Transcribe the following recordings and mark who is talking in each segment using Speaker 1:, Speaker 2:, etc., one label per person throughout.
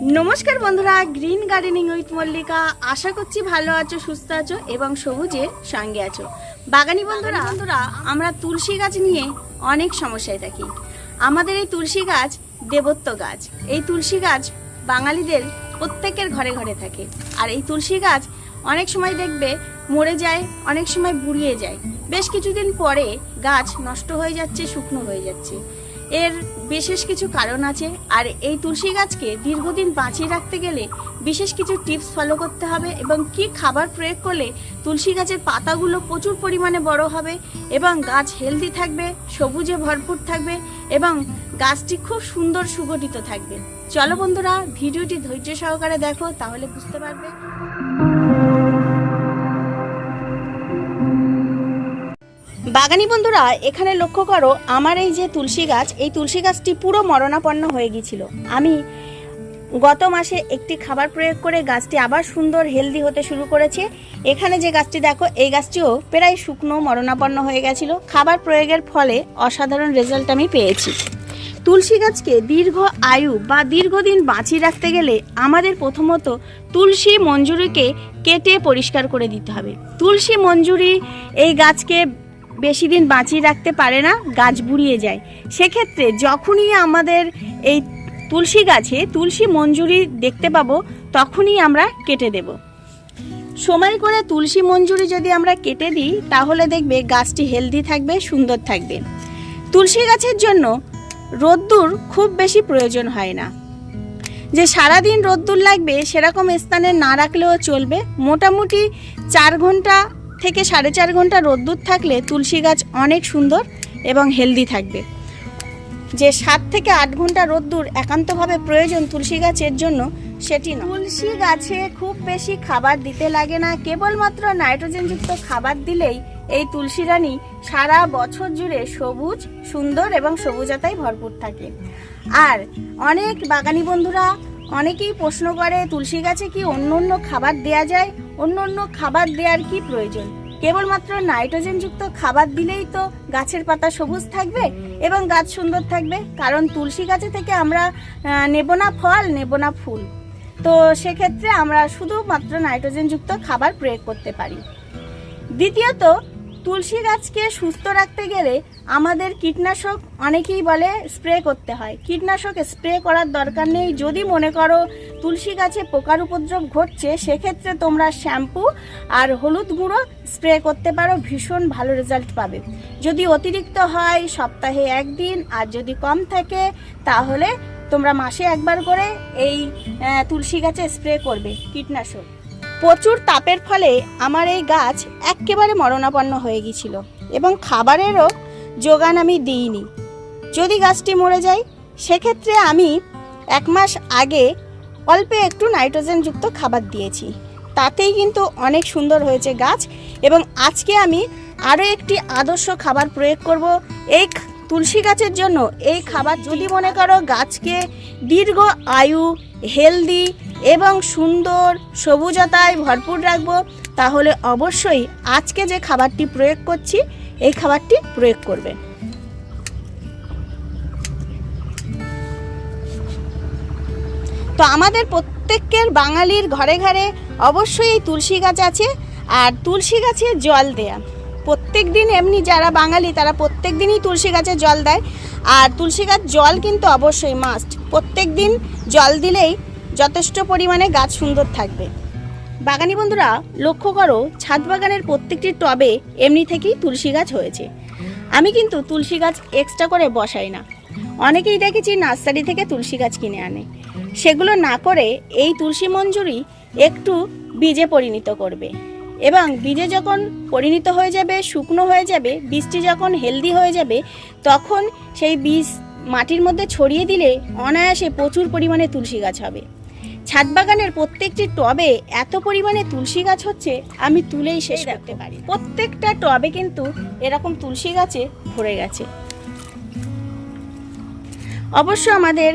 Speaker 1: নমস্কার বন্ধুরা green gardening with Mallika. আশা করছি ভালো আছো সুস্থ আছো এবং সবুজের সঙ্গে আছো। বাগানি বন্ধুরা বন্ধুরা। আমরা তুলসী গাছ নিয়ে অনেক সমস্যায় থাকি। আমাদের এই তুলসী গাছ দেবত্ব গাছ। এই তুলসী গাছ বাঙালিদের প্রত্যেকের ঘরে ঘরে থাকে। আর এই তুলসী গাছ অনেক সময় দেখবে মরে যায় অনেক সময় বুড়িয়ে যায়। বেশ কিছুদিন পরে গাছ নষ্ট হয়ে যাচ্ছে শুকনো হয়ে যাচ্ছে। এর বিশেষ কিছু কারণ আছে, আর এই তুলসী গাছকে দীর্ঘদিন বাঁচিয়ে রাখতে গেলে বিশেষ কিছু টিপস ফলো করতে হবে এবং কি খাবার প্রয়োগ করলে তুলসী গাছের পাতাগুলো প্রচুর পরিমাণে বড় হবে এবং গাছ হেলদি থাকবে, সবুজে ভরপুর থাকবে এবং গাছটি খুব সুন্দর সুগঠিত থাকবে। চলো বন্ধুরা, ভিডিওটি ধৈর্য সহকারে দেখো, তাহলে বুঝতে পারবে বাগানি বন্ধুরা, এখানে লক্ষ্য করো, আমার এই যে তুলসী গাছ, এই তুলসী গাছটি পুরো মরণাপন্ন হয়ে গিয়েছিল। আমি গত মাসে একটি খাবার প্রয়োগ করে গাছটি আবার সুন্দর হেলদি হতে শুরু করেছে। এখানে যে গাছটি দেখো, এই গাছটিও প্রায় শুকনো, মরণাপন্ন হয়ে গেছিল। খাবার প্রয়োগের ফলে অসাধারণ রেজাল্ট আমি পেয়েছি। তুলসী গাছকে দীর্ঘ আয়ু বা দীর্ঘদিন বাঁচিয়ে রাখতে গেলে আমাদের প্রথমত তুলসী মঞ্জুরিকে কেটে পরিষ্কার করে দিতে হবে। তুলসী মঞ্জুরি এই গাছকে বেশি দিন বাঁচিয়ে রাখতে পারে না, গাছ বুড়িয়ে যায়। সেক্ষেত্রে যখনই আমাদের এই তুলসী গাছে তুলসী মঞ্জুরি দেখতে পাবো, তখনই আমরা কেটে দেব। সময় করে তুলসী মঞ্জুরি যদি আমরা কেটে দিই, তাহলে দেখবে গাছটি হেলদি থাকবে, সুন্দর থাকবে। তুলসী গাছের জন্য রোদ্দুর খুব বেশি প্রয়োজন হয় না। যে সারাদিন রোদ্দুর লাগবে, সেরকম স্থানে না রাখলেও চলবে। মোটামুটি চার ঘণ্টা থেকে সাড়ে চার ঘণ্টা রোদ্দুর থাকলে তুলসী গাছ অনেক সুন্দর এবং হেলদি থাকবে। যে সাত থেকে আট ঘণ্টা রোদ্দুর একান্তভাবে প্রয়োজন তুলসী গাছের জন্য, সেটি তুলসী গাছে খুব বেশি খাবার দিতে লাগে না, কেবলমাত্র নাইট্রোজেনযুক্ত খাবার দিলেই এই তুলসী রানী সারা বছর জুড়ে সবুজ, সুন্দর এবং সবুজতায় ভরপুর থাকে। আর অনেক বাগানি বন্ধুরা অনেকেই প্রশ্ন করে, তুলসী গাছে কি অন্য অন্য খাবার দেয়া যায়? অন্য অন্য খাবার দেওয়ার কি প্রয়োজন? কেবলমাত্র নাইট্রোজেনযুক্ত খাবার দিলেই তো গাছের পাতা সবুজ থাকবে এবং গাছ সুন্দর থাকবে। কারণ তুলসী গাছে থেকে আমরা নেব না ফল, নেব না ফুল। তো সেক্ষেত্রে আমরা শুধুমাত্র নাইট্রোজেনযুক্ত খাবার প্রয়োগ করতে পারি। দ্বিতীয়ত তুলসী গাছকে সুস্থ রাখতে গেলে আমাদের কীটনাশক অনেকেই বলে স্প্রে করতে হয়। কীটনাশক স্প্রে করার দরকার নেই। যদি মনে করো তুলসী গাছে পোকার উপদ্রব ঘটছে, সেক্ষেত্রে তোমরা শ্যাম্পু আর হলুদ গুঁড়ো স্প্রে করতে পারো। ভীষণ ভালো রেজাল্ট পাবে। যদি অতিরিক্ত হয়, সপ্তাহে একদিন, আর যদি কম থাকে, তাহলে তোমরা মাসে একবার করে এই তুলসী গাছে স্প্রে করবে কীটনাশক। প্রচুর তাপের ফলে আমার এই গাছ একেবারে মরণাপন্ন হয়ে গিয়েছিল এবং খাবারেরও যোগান আমি দিইনি। যদি গাছটি মরে যায়, সেক্ষেত্রে আমি এক মাস আগে অল্প একটু নাইট্রোজেনযুক্ত খাবার দিয়েছি। তাতেই কিন্তু অনেক সুন্দর হয়েছে গাছ এবং আজকে আমি আরও একটি আদর্শ খাবার প্রয়োগ করব। এই তুলসী গাছের জন্য এই খাবার যদি মনে করো গাছকে দীর্ঘ আয়ু, হেলদি এবং সুন্দর সবুজতায় ভরপুর রাখব, তাহলে অবশ্যই আজকে যে খাবারটি প্রয়োগ করছি, এই খাবারটি প্রয়োগ করবে। তো আমাদের প্রত্যেকের বাঙালির ঘরে ঘরে অবশ্যই এই তুলসী গাছ আছে, আর তুলসী গাছে জল দেয়া। প্রত্যেক দিন এমনি যারা বাঙালি, তারা প্রত্যেক দিনই তুলসী গাছে জল দেয়, আর তুলসী গাছ জল কিন্তু অবশ্যই মাস্ট প্রত্যেক দিন জল দিলেই যথেষ্ট পরিমাণে গাছ সুন্দর থাকবে। বাগানি বন্ধুরা, লক্ষ্য করো, ছাদ বাগানের প্রত্যেকটি টবে এমনি থেকেই তুলসী গাছ হয়েছে। আমি কিন্তু তুলসী গাছ এক্সট্রা করে বসাই না। অনেকেই দেখেছি নার্সারি থেকে তুলসী গাছ কিনে আনে। সেগুলো না করে এই তুলসী মঞ্জুরি একটু বীজে পরিণত করবে। এবং বীজে যখন পরিণত হয়ে যাবে, শুকনো হয়ে যাবে বীজটি যখন হেলদি হয়ে যাবে, তখন সেই বীজ মাটির মধ্যে ছড়িয়ে দিলে অনায়াসে প্রচুর পরিমাণে তুলসী গাছ হবে। ছাদ বাগানের প্রত্যেকটি টবে এত পরিমাণে তুলসী গাছ হচ্ছে আমি তুলেই শেষ করতে পারি প্রত্যেকটা টবে কিন্তু এরকম তুলসী গাছে ভরে গেছে। অবশ্য আমাদের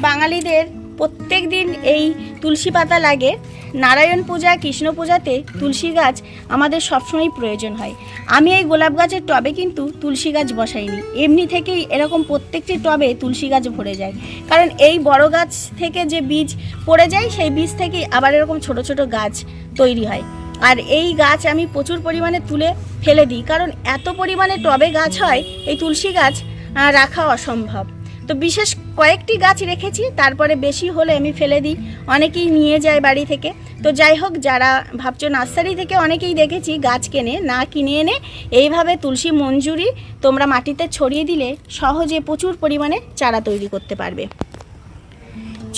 Speaker 1: বাঙালিদের প্রত্যেক দিন এই তুলসী পাতা লাগে। নারায়ণ পূজা, কৃষ্ণ পূজাতে তুলসী গাছ আমাদের সবসময় প্রয়োজন হয়। আমি এই গোলাপ গাছের টবে কিন্তু তুলসী গাছ বসাইনি। এমনি থেকেই এরকম প্রত্যেকটি টবে তুলসী গাছ ভরে যায়। কারণ এই বড় গাছ থেকে যে বীজ পড়ে যায়, সেই বীজ থেকেই আবার এরকম ছোট ছোট গাছ তৈরি হয়। আর এই গাছ আমি প্রচুর পরিমাণে তুলে ফেলে দিই। কারণ এত পরিমাণে টবে গাছ হয়, এই তুলসী গাছ রাখা অসম্ভব। তো বিশেষ কয়েকটি গাছ রেখেছি, তারপরে বেশি হলে আমি ফেলে দিই। অনেকেই নিয়ে যায় বাড়ি থেকে। তো যাই হোক, যারা ভাবছ নার্সারি থেকে অনেকেই দেখেছি গাছ কেনে, না কিনে এনে এইভাবে তুলসী মঞ্জুরি তোমরা মাটিতে ছড়িয়ে দিলে সহজে প্রচুর পরিমাণে চারা তৈরি করতে পারবে।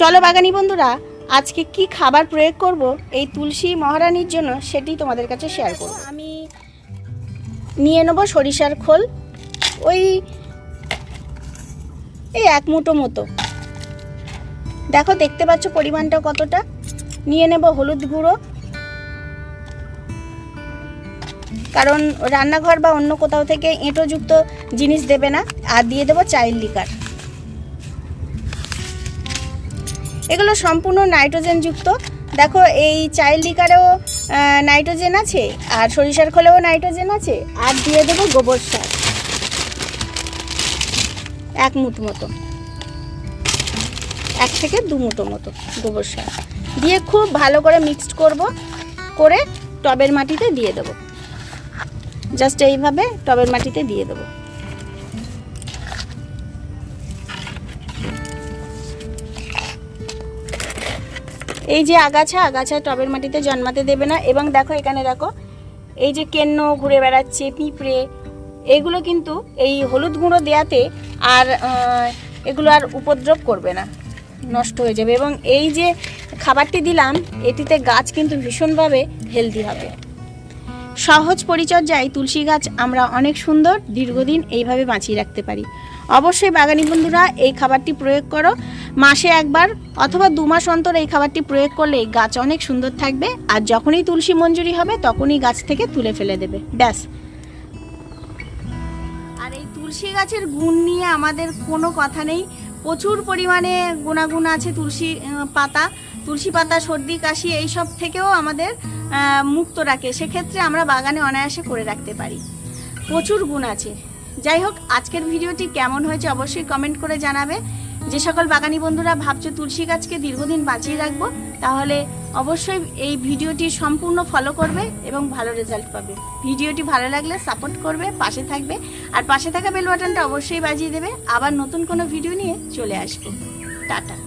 Speaker 1: চলো বাগানি বন্ধুরা, আজকে কি খাবার প্রয়োগ করব এই তুলসী মহারানীর জন্য সেটি তোমাদের কাছে শেয়ার করব। আমি নিয়ে নেব সরিষার খোল। ওই এই এক মুঠো মতো। দেখো, দেখতে পাচ্ছ পরিমাণটা কতটা? নিয়ে নেব হলুদ গুঁড়ো। কারণ রান্নাঘর বা অন্য কোথাও থেকে এঁটোযুক্ত জিনিস দেবে না। আর দিয়ে দেবো চাইল্ড লিকার। এগুলো সম্পূর্ণ নাইট্রোজেন যুক্ত দেখো, এই চাইল্ড লিকারেও নাইট্রোজেন আছে, আর সরিষার খোলেও নাইট্রোজেন আছে। আর দিয়ে দেবো গোবর সার। এক মুঠ মতো। এক থেকে দু মুঠো মতো গোবর সার। দিয়ে খুব ভালো করে মিক্সড করব, করে টবের মাটিতে দিয়ে দেবো। জাস্ট এইভাবে টবের মাটিতে দিয়ে দেবো। এই যে আগাছা আগাছা টবের মাটিতে জন্মাতে দেবে না। এবং দেখো এখানে দেখো, এই যে কেন্ন ঘুরে বেড়াচ্ছে, পিঁপড়ে, এগুলো কিন্তু এই হলুদ গুঁড়ো দেয়াতে আর এগুলো আর উপদ্রব করবে না, নষ্ট হয়ে যাবে। এবং এই যে খাবারটি দিলাম, এটিতে গাছ কিন্তু ভীষণভাবে হেলদি হবে। সহজ পরিচর্যায় তুলসী গাছ আমরা অনেক সুন্দর, দীর্ঘদিন এইভাবে বাঁচিয়ে রাখতে পারি। অবশ্যই বাগানি বন্ধুরা, এই খাবারটি প্রয়োগ করো। মাসে একবার অথবা দু মাস অন্তর এই খাবারটি প্রয়োগ করলে গাছ অনেক সুন্দর থাকবে। আর যখনই তুলসী মঞ্জুরি হবে, তখনই গাছ থেকে তুলে ফেলে দেবে। ব্যাস। তুলসী গাছের গুণ নিয়ে আমাদের কোনো কথা নেই। প্রচুর পরিমাণে গুণাগুণ আছে তুলসী পাতা। তুলসী পাতা, সর্দি, কাশি এইসব থেকেও আমাদের মুক্ত রাখে। সেক্ষেত্রে আমরা বাগানে অনায়াসে করে রাখতে পারি। প্রচুর গুণ আছে। যাই হোক, আজকের ভিডিওটি কেমন হয়েছে অবশ্যই কমেন্ট করে জানাবে। যে সকল বাগানি বন্ধুরা ভাবছ তুলসী গাছকে দীর্ঘদিন বাঁচিয়ে রাখব, তাহলে অবশ্যই এই ভিডিওটি সম্পূর্ণ ফলো করবে এবং ভালো রেজাল্ট পাবে। ভিডিওটি ভালো লাগলে সাপোর্ট করবে, পাশে থাকবে, আর পাশে থাকা বেল বাটনটা অবশ্যই বাজিয়ে দেবে। আবার নতুন কোনো ভিডিও নিয়ে চলে আসব। টাটা।